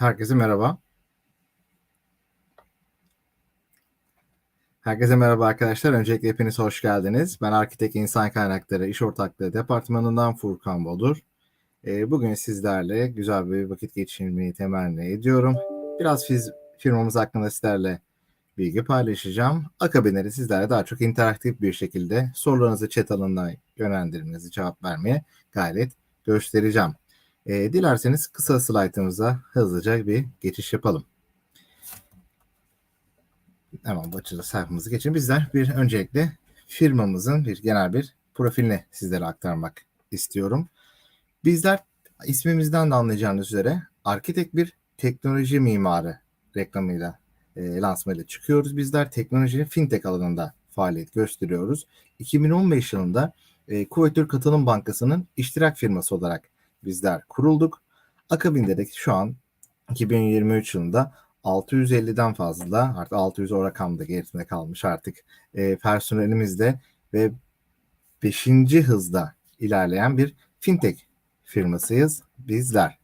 Herkese merhaba. Herkese merhaba arkadaşlar. Öncelikle hepiniz hoş geldiniz. Ben Arkitek İnsan Kaynakları İş Ortaklığı Departmanı'ndan Furkan Bodur. Ee, bugün sizlerle güzel bir vakit geçirmeyi temenni ediyorum. Biraz fiz, firmamız hakkında sizlerle bilgi paylaşacağım. Akabinde de sizlerle daha çok interaktif bir şekilde sorularınızı chat alanına yönlendirmenizi cevap vermeye gayret göstereceğim. E, dilerseniz kısa slaytımıza hızlıca bir geçiş yapalım. Hemen başlıca sayfamızı geçelim. Bizler bir öncelikle firmamızın bir genel bir profilini sizlere aktarmak istiyorum. Bizler ismimizden de anlayacağınız üzere arkitek bir teknoloji mimarı reklamıyla e, lansmanıyla çıkıyoruz. Bizler teknolojinin fintech alanında faaliyet gösteriyoruz. 2015 yılında e, Kuvvet Türk Katılım Bankası'nın iştirak firması olarak bizler kurulduk. Akabinde de şu an 2023 yılında 650'den fazla artık 600 o rakamda gerisinde kalmış artık e, personelimizde ve 5. hızda ilerleyen bir fintech firmasıyız bizler.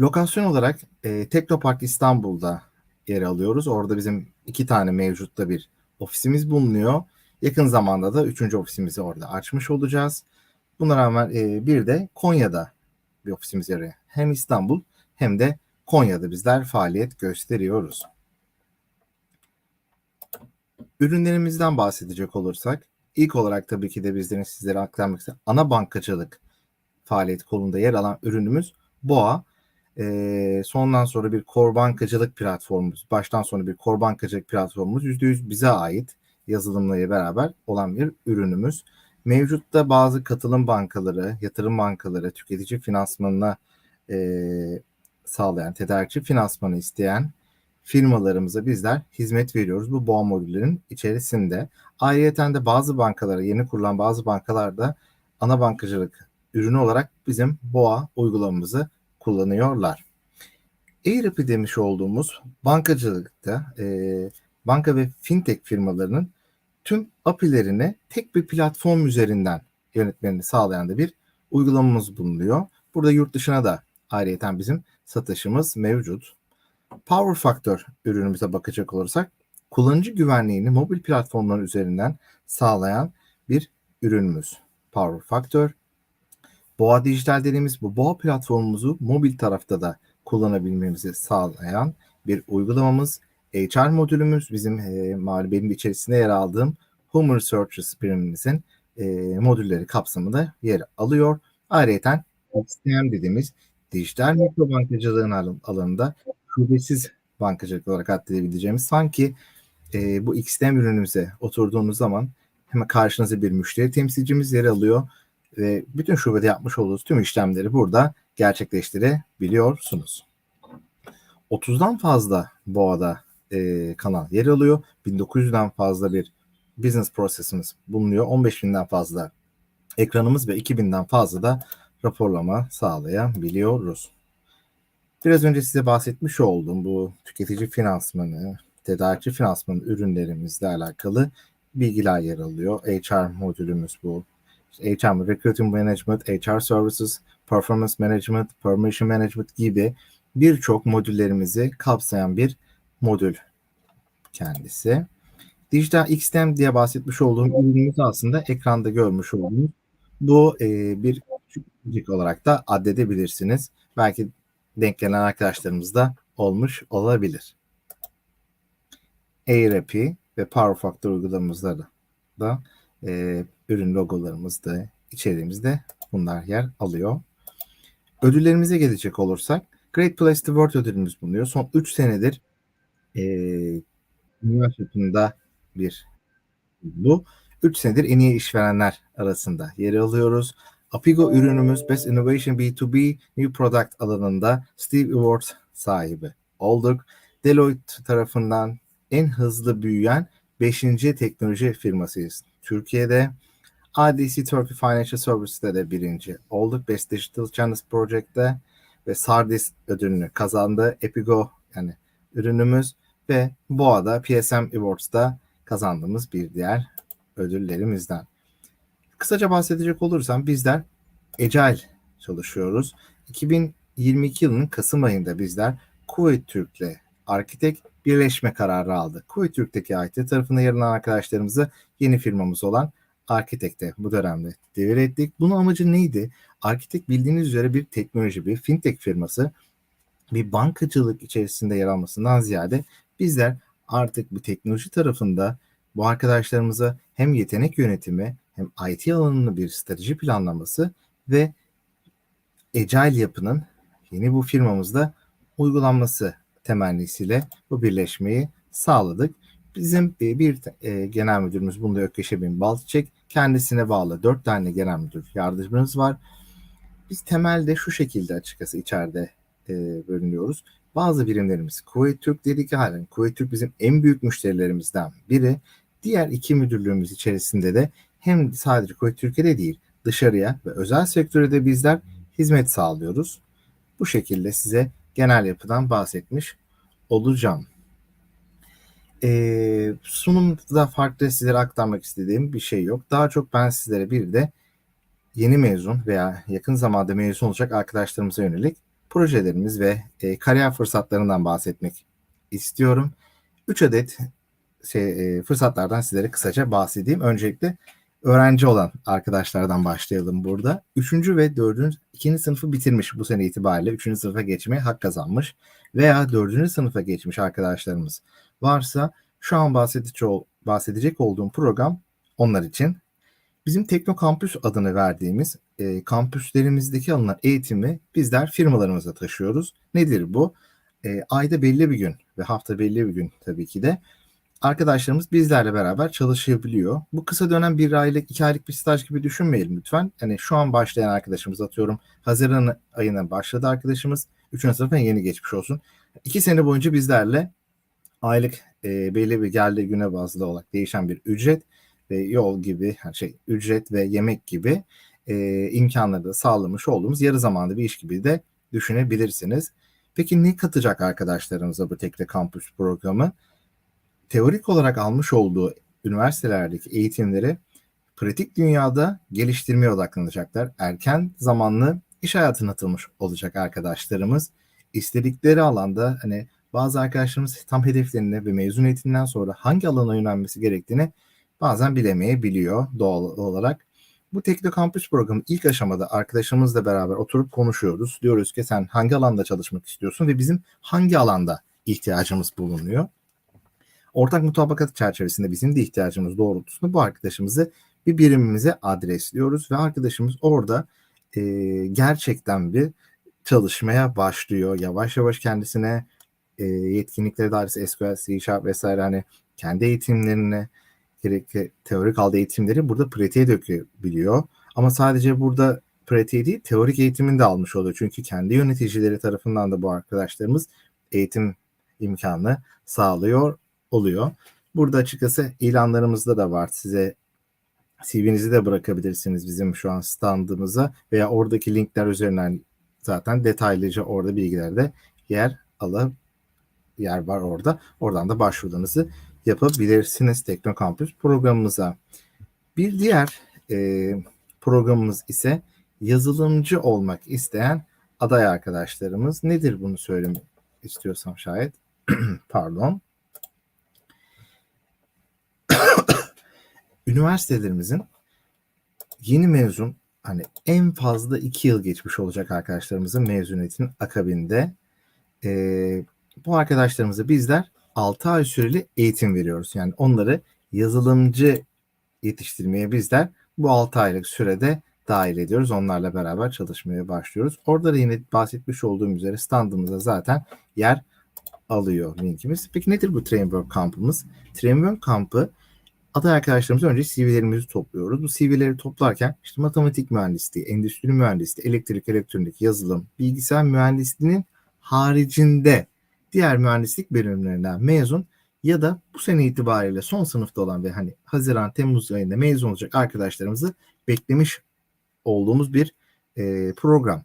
Lokasyon olarak e, Teknopark İstanbul'da yer alıyoruz. Orada bizim iki tane mevcutta bir ofisimiz bulunuyor. Yakın zamanda da üçüncü ofisimizi orada açmış olacağız. Buna rağmen e, bir de Konya'da bir ofisimiz yer alıyor. Hem İstanbul hem de Konya'da bizler faaliyet gösteriyoruz. Ürünlerimizden bahsedecek olursak ilk olarak tabii ki de bizlerin sizlere aktarmak istediğim ana bankacılık faaliyet kolunda yer alan ürünümüz Boğa. E, sondan sonra bir kor bankacılık platformumuz, baştan sona bir kor bankacılık platformumuz %100 bize ait yazılımla beraber olan bir ürünümüz. Mevcutta bazı katılım bankaları, yatırım bankaları, tüketici finansmanına e, sağlayan, tedarikçi finansmanı isteyen firmalarımıza bizler hizmet veriyoruz bu boğa modüllerin içerisinde. Ayrıca de bazı bankalara, yeni kurulan bazı bankalarda ana bankacılık ürünü olarak bizim boğa uygulamamızı kullanıyorlar. ERP demiş olduğumuz bankacılıkta e, banka ve fintech firmalarının tüm API'lerini tek bir platform üzerinden yönetmeni sağlayan da bir uygulamamız bulunuyor. Burada yurt dışına da ayrıyeten bizim satışımız mevcut. Power Factor ürünümüze bakacak olursak kullanıcı güvenliğini mobil platformlar üzerinden sağlayan bir ürünümüz. Power Factor. Boğa Dijital dediğimiz bu Boğa platformumuzu mobil tarafta da kullanabilmemizi sağlayan bir uygulamamız. HR modülümüz bizim e, malum benim içerisinde yer aldığım Human Resources birimimizin e, modülleri kapsamında yer alıyor. Ayrıca XTM dediğimiz dijital mikro bankacılığın alanında şubesiz bankacılık olarak addedebileceğimiz sanki e, bu XTM ürünümüze oturduğunuz zaman hemen karşınıza bir müşteri temsilcimiz yer alıyor ve bütün şubede yapmış olduğunuz tüm işlemleri burada gerçekleştirebiliyorsunuz. 30'dan fazla boğada e, kanal yer alıyor. 1900'den fazla bir business prosesimiz bulunuyor. 15.000'den fazla ekranımız ve 2000'den fazla da raporlama sağlayabiliyoruz. Biraz önce size bahsetmiş olduğum bu tüketici finansmanı, tedarikçi finansmanı ürünlerimizle alakalı bilgiler yer alıyor. HR modülümüz bu. HR, Recruiting Management, HR Services, Performance Management, Permission Management gibi birçok modüllerimizi kapsayan bir modül kendisi. Dijital XTM diye bahsetmiş olduğum ürünümüz aslında ekranda görmüş olduğunuz bu e, bir küçük olarak da addedebilirsiniz. Belki denk gelen arkadaşlarımız da olmuş olabilir. ERP ve Power Factor uygulamamızda da, da e, ürün logolarımız da içeriğimizde bunlar yer alıyor. Ödüllerimize gelecek olursak Great Place to Work ödülümüz bulunuyor. Son 3 senedir e, dünya çapında bir bu. 3 senedir en iyi işverenler arasında yer alıyoruz. Apigo ürünümüz Best Innovation B2B New Product alanında Steve Award sahibi olduk. Deloitte tarafından en hızlı büyüyen 5. teknoloji firmasıyız. Türkiye'de ADC Turkey Financial Services'te de birinci olduk. Best Digital Channels Project'te ve Sardis ödülünü kazandı. Epigo yani ürünümüz ve Boa'da PSM Awards'da kazandığımız bir diğer ödüllerimizden. Kısaca bahsedecek olursam bizler Agile çalışıyoruz. 2022 yılının Kasım ayında bizler Kuveyt Türk'le Arkitek birleşme kararı aldı. Kuveyt Türk'teki IT tarafında yer alan arkadaşlarımızı yeni firmamız olan Arkitek'te bu dönemde devir ettik. Bunun amacı neydi? Arkitek bildiğiniz üzere bir teknoloji, bir fintech firması. Bir bankacılık içerisinde yer almasından ziyade bizler artık bu teknoloji tarafında bu arkadaşlarımıza hem yetenek yönetimi hem IT alanında bir strateji planlaması ve Agile yapının yeni bu firmamızda uygulanması temennisiyle bu birleşmeyi sağladık. Bizim bir, bir e, genel müdürümüz bunda Ökkeşe Bin Balçık. Kendisine bağlı dört tane genel müdür yardımcımız var. Biz temelde şu şekilde açıkçası içeride e, bölünüyoruz. Bazı birimlerimiz Kuveyt Türk dedik halen. Kuveyt Türk bizim en büyük müşterilerimizden biri. Diğer iki müdürlüğümüz içerisinde de hem sadece Kuveyt Türkiye'de değil dışarıya ve özel sektöre de bizler hizmet sağlıyoruz. Bu şekilde size genel yapıdan bahsetmiş olacağım. Ee, sunumda farklı sizlere aktarmak istediğim bir şey yok. Daha çok ben sizlere bir de yeni mezun veya yakın zamanda mezun olacak arkadaşlarımıza yönelik projelerimiz ve e, kariyer fırsatlarından bahsetmek istiyorum. 3 adet şey, e, fırsatlardan sizlere kısaca bahsedeyim. Öncelikle öğrenci olan arkadaşlardan başlayalım burada. Üçüncü ve dördüncü, ikinci sınıfı bitirmiş bu sene itibariyle. Üçüncü sınıfa geçmeye hak kazanmış. Veya dördüncü sınıfa geçmiş arkadaşlarımız varsa şu an bahsedecek, bahsedecek olduğum program onlar için. Bizim Tekno Kampüs adını verdiğimiz e, kampüslerimizdeki alınan eğitimi bizler firmalarımıza taşıyoruz. Nedir bu? E, ayda belli bir gün ve hafta belli bir gün tabii ki de arkadaşlarımız bizlerle beraber çalışabiliyor. Bu kısa dönem bir aylık, iki aylık bir staj gibi düşünmeyelim lütfen. Hani şu an başlayan arkadaşımız atıyorum. Haziran ayına başladı arkadaşımız. Üçüncü sınıfa yeni geçmiş olsun. İki sene boyunca bizlerle aylık e, belli bir geldiği güne bazlı olarak değişen bir ücret ve yol gibi her şey ücret ve yemek gibi e, imkanları da sağlamış olduğumuz yarı zamanlı bir iş gibi de düşünebilirsiniz. Peki ne katacak arkadaşlarımıza bu Tekle Kampüs programı? Teorik olarak almış olduğu üniversitelerdeki eğitimleri pratik dünyada geliştirmeye odaklanacaklar. Erken zamanlı iş hayatına atılmış olacak arkadaşlarımız. İstedikleri alanda hani bazı arkadaşlarımız tam hedeflerine ve mezuniyetinden sonra hangi alana yönelmesi gerektiğini bazen bilemeyebiliyor doğal olarak. Bu Tekno Kampüs programı ilk aşamada arkadaşımızla beraber oturup konuşuyoruz. Diyoruz ki sen hangi alanda çalışmak istiyorsun ve bizim hangi alanda ihtiyacımız bulunuyor. Ortak mutabakat çerçevesinde bizim de ihtiyacımız doğrultusunda bu arkadaşımızı bir birimimize adresliyoruz ve arkadaşımız orada e, gerçekten bir çalışmaya başlıyor. Yavaş yavaş kendisine e, yetkinlikleri dair SQL, C Sharp vesaire hani kendi eğitimlerini gerekli teorik aldığı eğitimleri burada pratiğe dökebiliyor. Ama sadece burada pratiğe değil teorik eğitimini de almış oluyor. Çünkü kendi yöneticileri tarafından da bu arkadaşlarımız eğitim imkanı sağlıyor oluyor. Burada açıkçası ilanlarımızda da var. Size CV'nizi de bırakabilirsiniz bizim şu an standımıza veya oradaki linkler üzerinden zaten detaylıca orada bilgilerde yer alıp yer var orada. Oradan da başvurularınızı yapabilirsiniz Teknokampüs programımıza. Bir diğer e, programımız ise yazılımcı olmak isteyen aday arkadaşlarımız. Nedir bunu söylemek istiyorsam şayet. Pardon. Üniversitelerimizin yeni mezun hani en fazla iki yıl geçmiş olacak arkadaşlarımızın mezuniyetinin akabinde e, bu arkadaşlarımıza bizler 6 ay süreli eğitim veriyoruz. Yani onları yazılımcı yetiştirmeye bizler bu 6 aylık sürede dahil ediyoruz. Onlarla beraber çalışmaya başlıyoruz. Orada da yine bahsetmiş olduğum üzere standımıza zaten yer alıyor linkimiz. Peki nedir bu Trainwork kampımız? Trainwork kampı aday arkadaşlarımız önce CV'lerimizi topluyoruz. Bu CV'leri toplarken işte matematik mühendisliği, endüstri mühendisliği, elektrik, elektronik, yazılım, bilgisayar mühendisliğinin haricinde diğer mühendislik bölümlerinden mezun ya da bu sene itibariyle son sınıfta olan ve hani Haziran Temmuz ayında mezun olacak arkadaşlarımızı beklemiş olduğumuz bir e, program.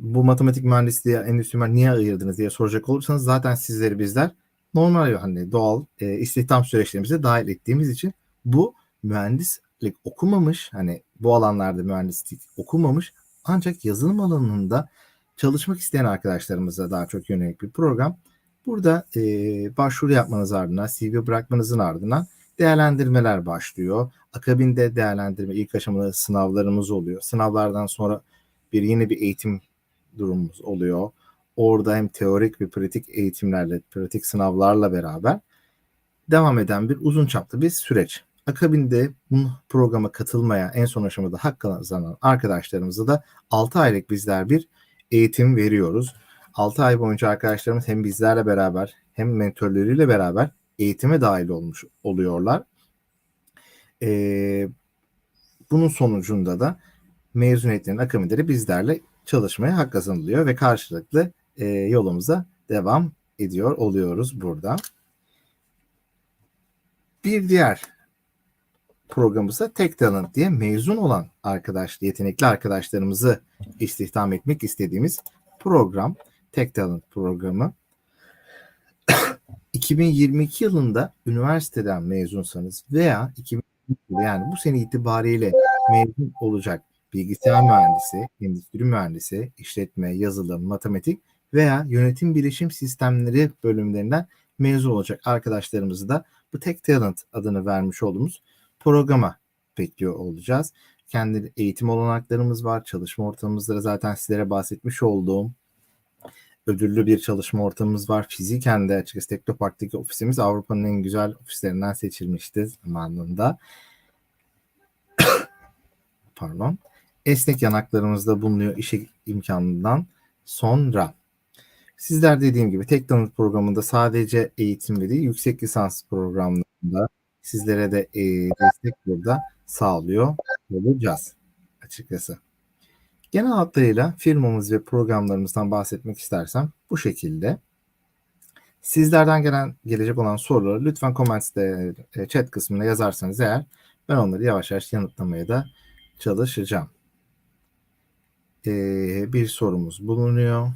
Bu matematik mühendisliği, endüstri niye ayırdınız diye soracak olursanız zaten sizleri bizler normal hani doğal e, istihdam süreçlerimize dahil ettiğimiz için bu mühendislik okumamış hani bu alanlarda mühendislik okumamış Ancak yazılım alanında çalışmak isteyen arkadaşlarımıza daha çok yönelik bir program. Burada e, başvuru yapmanız ardından, CV bırakmanızın ardından değerlendirmeler başlıyor. Akabinde değerlendirme ilk aşamada sınavlarımız oluyor. Sınavlardan sonra bir yeni bir eğitim durumumuz oluyor. Orada hem teorik ve pratik eğitimlerle, pratik sınavlarla beraber devam eden bir uzun çaplı bir süreç. Akabinde bu programa katılmaya en son aşamada hak kazanan arkadaşlarımıza da 6 aylık bizler bir eğitim veriyoruz. 6 ay boyunca arkadaşlarımız hem bizlerle beraber hem mentörleriyle beraber eğitime dahil olmuş oluyorlar. Ee, bunun sonucunda da mezuniyetlerin akabinleri bizlerle çalışmaya hak kazanılıyor ve karşılıklı e, yolumuza devam ediyor oluyoruz burada. Bir diğer programımızda Tek Talent diye mezun olan arkadaş, yetenekli arkadaşlarımızı istihdam etmek istediğimiz program. Tek Talent programı. 2022 yılında üniversiteden mezunsanız veya 2022 yani bu sene itibariyle mezun olacak bilgisayar mühendisi, endüstri mühendisi, işletme, yazılım, matematik veya yönetim bilişim sistemleri bölümlerinden mezun olacak arkadaşlarımızı da bu Tech Talent adını vermiş olduğumuz programa bekliyor olacağız. Kendi eğitim olanaklarımız var. Çalışma ortamımızda zaten sizlere bahsetmiş olduğum ödüllü bir çalışma ortamımız var. Fiziken de açıkçası Teknopark'taki ofisimiz Avrupa'nın en güzel ofislerinden seçilmişti zamanında. Pardon. Esnek yanaklarımızda bulunuyor işe imkanından sonra. Sizler dediğim gibi tek tanıt programında sadece eğitim değil yüksek lisans programlarında sizlere de e, destek burada sağlıyor olacağız açıkçası. Genel hatlarıyla firmamız ve programlarımızdan bahsetmek istersem bu şekilde. Sizlerden gelen gelecek olan soruları lütfen comments'te e, chat kısmına yazarsanız eğer ben onları yavaş yavaş yanıtlamaya da çalışacağım. Ee, bir sorumuz bulunuyor.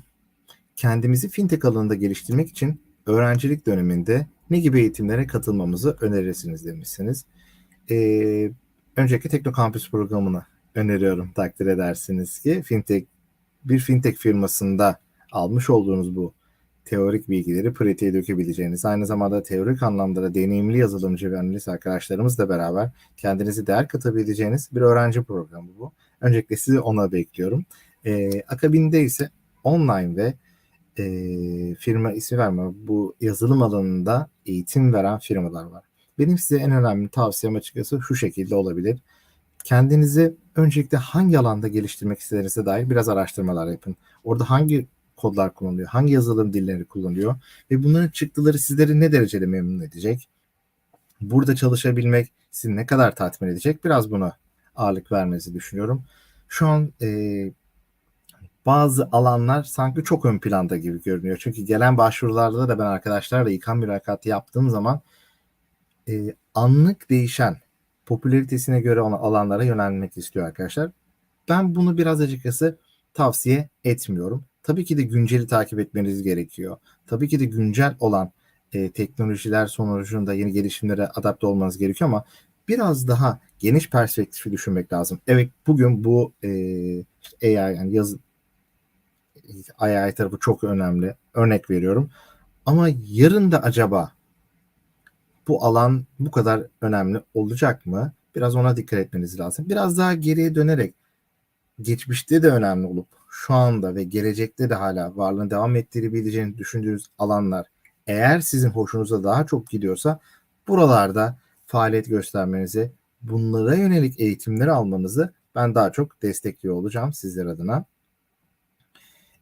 Kendimizi fintech alanında geliştirmek için öğrencilik döneminde ne gibi eğitimlere katılmamızı önerirsiniz demişsiniz. Ee, öncelikle Tekno Campus programını öneriyorum takdir edersiniz ki fintech bir fintech firmasında almış olduğunuz bu teorik bilgileri pratiğe dökebileceğiniz, aynı zamanda teorik anlamda da deneyimli yazılımcı ve analist arkadaşlarımızla beraber kendinizi değer katabileceğiniz bir öğrenci programı bu. Öncelikle sizi ona bekliyorum. Ee, akabinde ise online ve e, firma ismi verme bu yazılım alanında eğitim veren firmalar var. Benim size en önemli tavsiyem açıkçası şu şekilde olabilir. Kendinizi öncelikle hangi alanda geliştirmek istediğinize dair biraz araştırmalar yapın. Orada hangi kodlar kullanılıyor, hangi yazılım dilleri kullanılıyor ve bunların çıktıları sizleri ne derecede memnun edecek? Burada çalışabilmek sizi ne kadar tatmin edecek? Biraz buna ağırlık vermenizi düşünüyorum. Şu an e, bazı alanlar sanki çok ön planda gibi görünüyor. Çünkü gelen başvurularda da ben arkadaşlarla İKAM mülakatı yaptığım zaman e, anlık değişen popülaritesine göre olan alanlara yönelmek istiyor arkadaşlar. Ben bunu biraz açıkçası tavsiye etmiyorum. Tabii ki de günceli takip etmeniz gerekiyor. Tabii ki de güncel olan e, teknolojiler sonucunda yeni gelişimlere adapte olmanız gerekiyor ama biraz daha geniş perspektifi düşünmek lazım. Evet bugün bu e, AI yani yaz AI tarafı çok önemli. Örnek veriyorum. Ama yarın da acaba bu alan bu kadar önemli olacak mı? Biraz ona dikkat etmeniz lazım. Biraz daha geriye dönerek geçmişte de önemli olup şu anda ve gelecekte de hala varlığını devam ettirebileceğini düşündüğünüz alanlar eğer sizin hoşunuza daha çok gidiyorsa buralarda faaliyet göstermenizi, bunlara yönelik eğitimleri almanızı ben daha çok destekliyor olacağım sizler adına.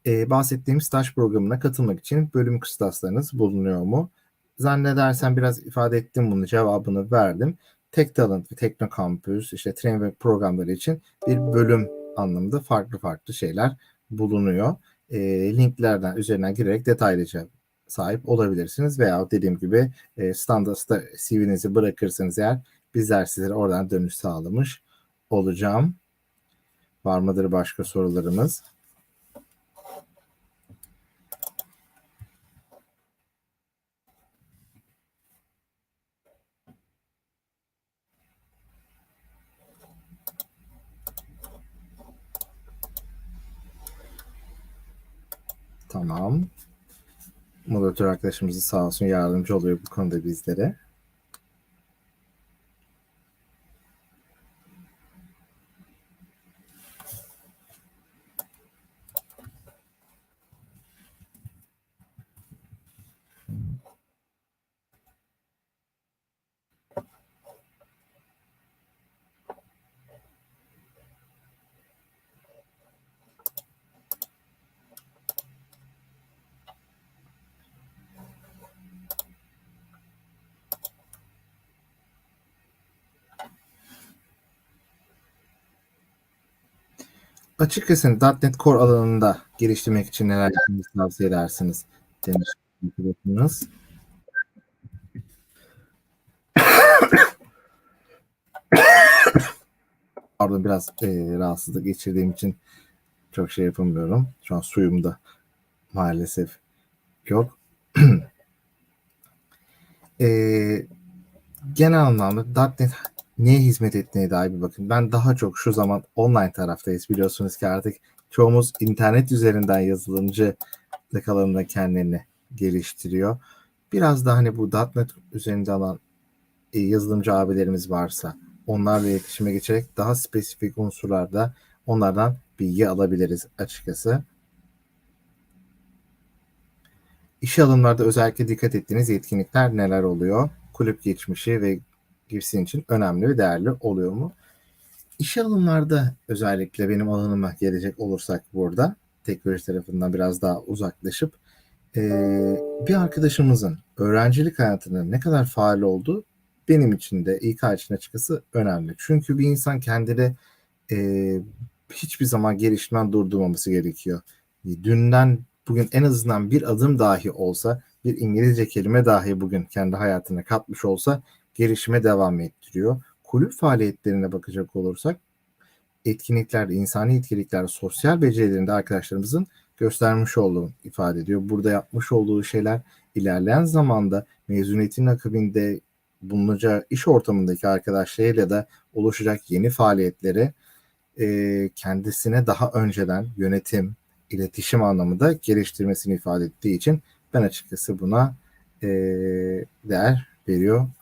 Ee, bahsettiğim staj programına katılmak için bölüm kıstaslarınız bulunuyor mu? Zannedersem biraz ifade ettim bunu cevabını verdim. Tek Talent ve Tekno Campus işte Trainwreck programları için bir bölüm anlamında farklı farklı şeyler bulunuyor. E, linklerden üzerinden girerek detaylıca sahip olabilirsiniz veya dediğim gibi e, standartta CV'nizi bırakırsanız eğer bizler sizlere oradan dönüş sağlamış olacağım. Var mıdır başka sorularımız? Tamam. Moderatör arkadaşımız sağ olsun yardımcı oluyor bu konuda bizlere. Açıkçası .NET Core alanında geliştirmek için neler yapmanızı tavsiye edersiniz? Demiş. Pardon biraz e, rahatsızlık geçirdiğim için çok şey yapamıyorum. Şu an suyum da maalesef yok. e, genel anlamda .NET neye hizmet ettiğine dair bir bakın. Ben daha çok şu zaman online taraftayız. Biliyorsunuz ki artık çoğumuz internet üzerinden yazılımcı alanında kendilerini geliştiriyor. Biraz da hani bu .NET üzerinde alan e, yazılımcı abilerimiz varsa onlarla iletişime geçerek daha spesifik unsurlarda onlardan bilgi alabiliriz açıkçası. İşe alımlarda özellikle dikkat ettiğiniz yetkinlikler neler oluyor? Kulüp geçmişi ve gibisi için önemli ve değerli oluyor mu? İşe alımlarda özellikle benim alanıma gelecek olursak burada teknoloji tarafından biraz daha uzaklaşıp e, bir arkadaşımızın öğrencilik hayatının ne kadar faal olduğu benim için de İK için açıkçası önemli. Çünkü bir insan kendini hiçbir zaman gelişimden durdurmaması gerekiyor. Dünden bugün en azından bir adım dahi olsa bir İngilizce kelime dahi bugün kendi hayatına katmış olsa gelişime devam ettiriyor. Kulüp faaliyetlerine bakacak olursak etkinliklerde, insani etkinliklerde, sosyal becerilerinde arkadaşlarımızın göstermiş olduğunu ifade ediyor. Burada yapmış olduğu şeyler ilerleyen zamanda mezuniyetin akabinde bulunacağı iş ortamındaki arkadaşlarıyla da oluşacak yeni faaliyetleri e, kendisine daha önceden yönetim, iletişim anlamında geliştirmesini ifade ettiği için ben açıkçası buna e, değer veriyorum.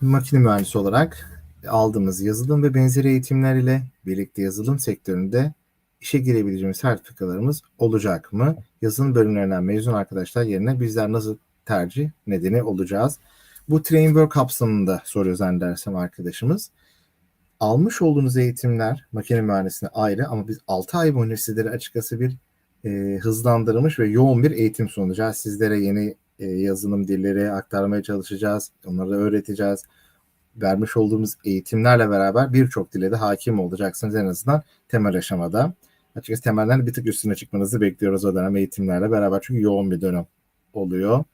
Makine mühendisi olarak aldığımız yazılım ve benzeri eğitimler ile birlikte yazılım sektöründe işe girebileceğimiz sertifikalarımız olacak mı? Yazılım bölümlerinden mezun arkadaşlar yerine bizler nasıl tercih nedeni olacağız? Bu Trainwork kapsamında soruyor zannedersem arkadaşımız. Almış olduğunuz eğitimler makine mühendisliğine ayrı ama biz 6 ay boyunca sizlere açıkçası bir e, hızlandırılmış ve yoğun bir eğitim sunacağız. Sizlere yeni e, yazılım dilleri aktarmaya çalışacağız. Onları öğreteceğiz. Vermiş olduğumuz eğitimlerle beraber birçok dile de hakim olacaksınız en azından temel aşamada. Açıkçası temelden bir tık üstüne çıkmanızı bekliyoruz o dönem eğitimlerle beraber çünkü yoğun bir dönem oluyor.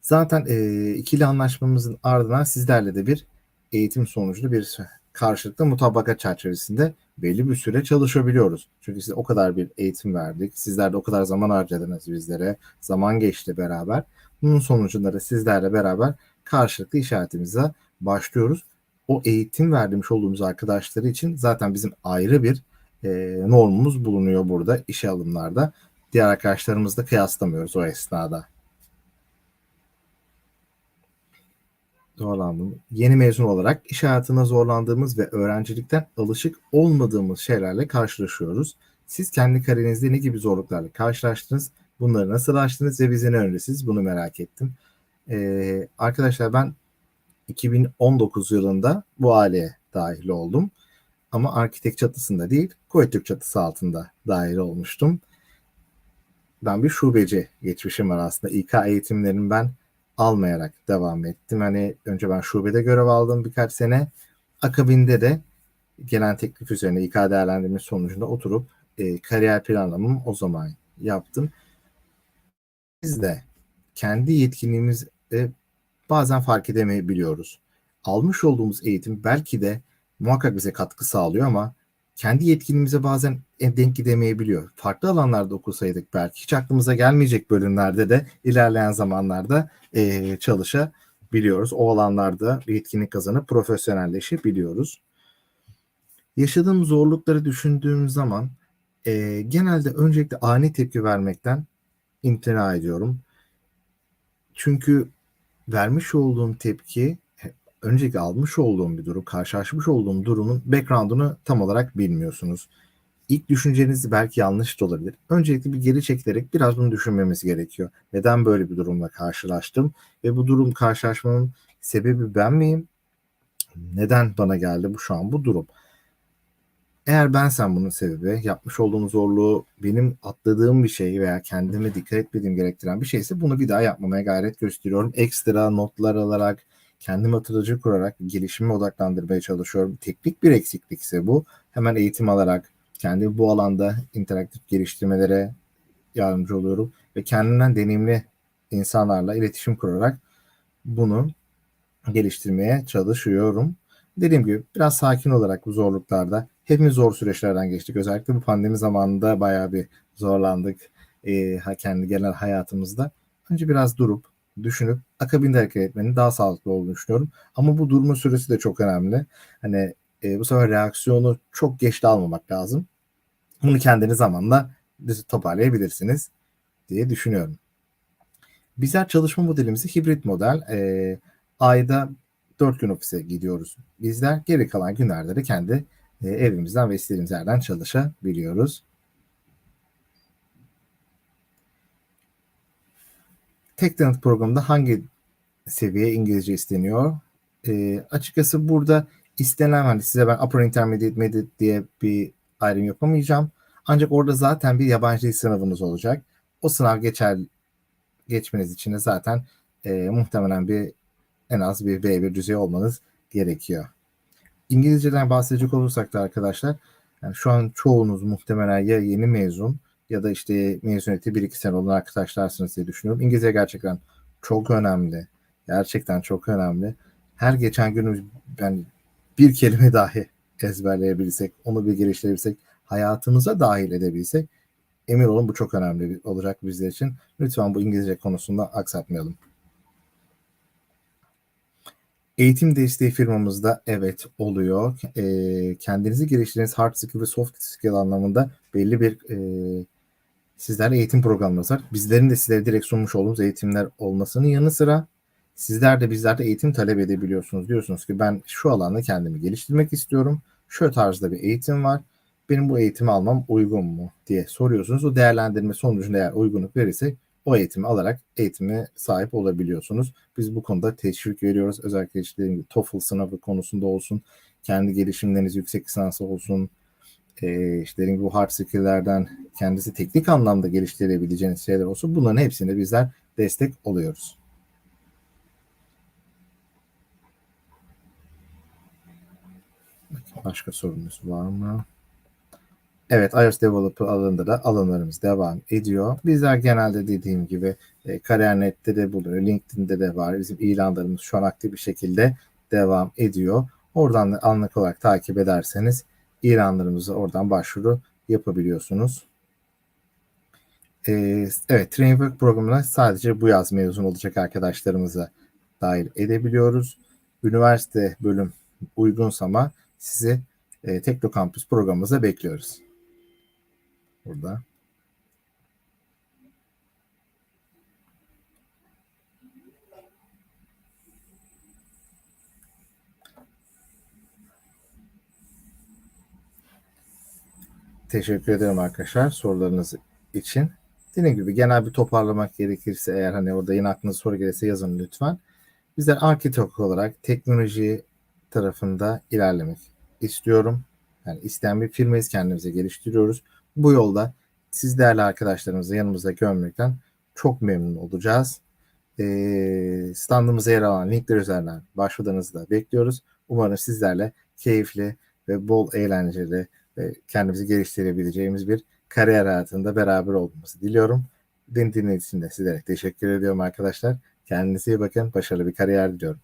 Zaten e, ikili anlaşmamızın ardından sizlerle de bir eğitim sonucunda bir karşılıklı mutabakat çerçevesinde belli bir süre çalışabiliyoruz. Çünkü size o kadar bir eğitim verdik. Sizler de o kadar zaman harcadınız bizlere. Zaman geçti beraber. Bunun sonucunda da sizlerle beraber karşılıklı işaretimize başlıyoruz. O eğitim vermiş olduğumuz arkadaşları için zaten bizim ayrı bir e, normumuz bulunuyor burada işe alımlarda. Diğer arkadaşlarımızla kıyaslamıyoruz o esnada. Zorlandım. Yeni mezun olarak iş hayatına zorlandığımız ve öğrencilikten alışık olmadığımız şeylerle karşılaşıyoruz. Siz kendi kariyerinizde ne gibi zorluklarla karşılaştınız? Bunları nasıl aştınız ve bize ne önerirsiniz? Bunu merak ettim. Ee, arkadaşlar ben 2019 yılında bu aileye dahil oldum. Ama arkitek çatısında değil, Koytürk çatısı altında dahil olmuştum. Ben bir şubeci geçmişim var aslında. İK eğitimlerimi ben almayarak devam ettim. Hani önce ben şubede görev aldım birkaç sene. Akabinde de gelen teklif üzerine İK değerlendirme sonucunda oturup e, kariyer planlamamı o zaman yaptım. Biz de kendi yetkinliğimizi bazen fark edemeyebiliyoruz. Almış olduğumuz eğitim belki de muhakkak bize katkı sağlıyor ama kendi yetkinliğimize bazen denk gidemeyebiliyor. Farklı alanlarda okusaydık belki hiç aklımıza gelmeyecek bölümlerde de ilerleyen zamanlarda e, çalışabiliyoruz. O alanlarda yetkinlik kazanıp profesyonelleşebiliyoruz. Yaşadığım zorlukları düşündüğüm zaman e, genelde öncelikle ani tepki vermekten imtina ediyorum. Çünkü vermiş olduğum tepki öncelikle almış olduğum bir durum, karşılaşmış olduğum durumun background'unu tam olarak bilmiyorsunuz. İlk düşünceniz belki yanlış da olabilir. Öncelikle bir geri çekilerek biraz bunu düşünmemiz gerekiyor. Neden böyle bir durumla karşılaştım ve bu durum karşılaşmamın sebebi ben miyim? Neden bana geldi bu şu an bu durum? Eğer ben sen bunun sebebi yapmış olduğum zorluğu benim atladığım bir şey veya kendime dikkat etmediğim gerektiren bir şeyse bunu bir daha yapmamaya gayret gösteriyorum. Ekstra notlar alarak, kendime hatırlayıcı kurarak gelişime odaklandırmaya çalışıyorum. Teknik bir eksiklikse bu. Hemen eğitim alarak kendi bu alanda interaktif geliştirmelere yardımcı oluyorum ve kendimden deneyimli insanlarla iletişim kurarak bunu geliştirmeye çalışıyorum. Dediğim gibi biraz sakin olarak bu zorluklarda hepimiz zor süreçlerden geçtik. Özellikle bu pandemi zamanında bayağı bir zorlandık e, kendi genel hayatımızda. Önce biraz durup düşünüp akabinde hareket etmenin daha sağlıklı olduğunu düşünüyorum. Ama bu durma süresi de çok önemli. Hani e, bu sefer reaksiyonu çok geç de almamak lazım. Bunu kendiniz zamanla toparlayabilirsiniz diye düşünüyorum. Bizler çalışma modelimizi hibrit model. E, ayda 4 gün ofise gidiyoruz. Bizler geri kalan günlerde de kendi e, evimizden ve istediğimiz yerden çalışabiliyoruz. Tek Talent programında hangi seviye İngilizce isteniyor? E, açıkçası burada istenen hani size ben upper intermediate mediate diye bir ayrım yapamayacağım. Ancak orada zaten bir yabancı dil sınavınız olacak. O sınav geçer geçmeniz için de zaten e, muhtemelen bir en az bir B1 düzeyi olmanız gerekiyor. İngilizceden bahsedecek olursak da arkadaşlar yani şu an çoğunuz muhtemelen ya yeni mezun ya da işte mezuniyeti 1-2 sene olan arkadaşlarsınız diye düşünüyorum. İngilizce gerçekten çok önemli. Gerçekten çok önemli. Her geçen gün yani bir kelime dahi ezberleyebilsek, onu bir geliştirebilsek, hayatımıza dahil edebilsek emin olun bu çok önemli olacak bizler için. Lütfen bu İngilizce konusunda aksatmayalım. Eğitim desteği firmamızda evet oluyor. E, kendinizi geliştirdiğiniz hard skill ve soft skill anlamında belli bir e, sizlerle eğitim programımız var. Bizlerin de sizlere direkt sunmuş olduğumuz eğitimler olmasının yanı sıra sizler de bizlerde eğitim talep edebiliyorsunuz. Diyorsunuz ki ben şu alanda kendimi geliştirmek istiyorum. Şu tarzda bir eğitim var. Benim bu eğitimi almam uygun mu diye soruyorsunuz. O değerlendirme sonucunda eğer uygunluk verirse o eğitimi alarak eğitime sahip olabiliyorsunuz. Biz bu konuda teşvik veriyoruz. Özellikle işte TOEFL sınavı konusunda olsun, kendi gelişimleriniz yüksek lisansı olsun, e, işte bu hard skill'lerden kendisi teknik anlamda geliştirebileceğiniz şeyler olsun. Bunların hepsinde bizler destek oluyoruz. Başka sorunuz var mı? Evet iOS Developer alanında da alanlarımız devam ediyor. Bizler genelde dediğim gibi e, Kariyer.net'te de bulunuyor. LinkedIn'de de var. Bizim ilanlarımız şu an aktif bir şekilde devam ediyor. Oradan da anlık olarak takip ederseniz ilanlarımızı oradan başvuru yapabiliyorsunuz. Ee, evet, Trainwork programına sadece bu yaz mezun olacak arkadaşlarımızı dahil edebiliyoruz. Üniversite bölüm uygunsa ama sizi e, Tekno Campus programımıza bekliyoruz burada. Teşekkür ederim arkadaşlar sorularınız için. Dediğim gibi genel bir toparlamak gerekirse eğer hani orada yine aklınıza soru gelirse yazın lütfen. Bizler arkitek olarak teknoloji tarafında ilerlemek istiyorum. Yani isteyen bir firmayız kendimize geliştiriyoruz. Bu yolda siz değerli arkadaşlarımızı yanımızda görmekten çok memnun olacağız. E, standımıza yer alan linkler üzerinden başvurularınızı da bekliyoruz. Umarım sizlerle keyifli ve bol eğlenceli ve kendimizi geliştirebileceğimiz bir kariyer hayatında beraber olmamızı diliyorum. Beni dinlediğiniz için de sizlere teşekkür ediyorum arkadaşlar. Kendinize iyi bakın. Başarılı bir kariyer diliyorum.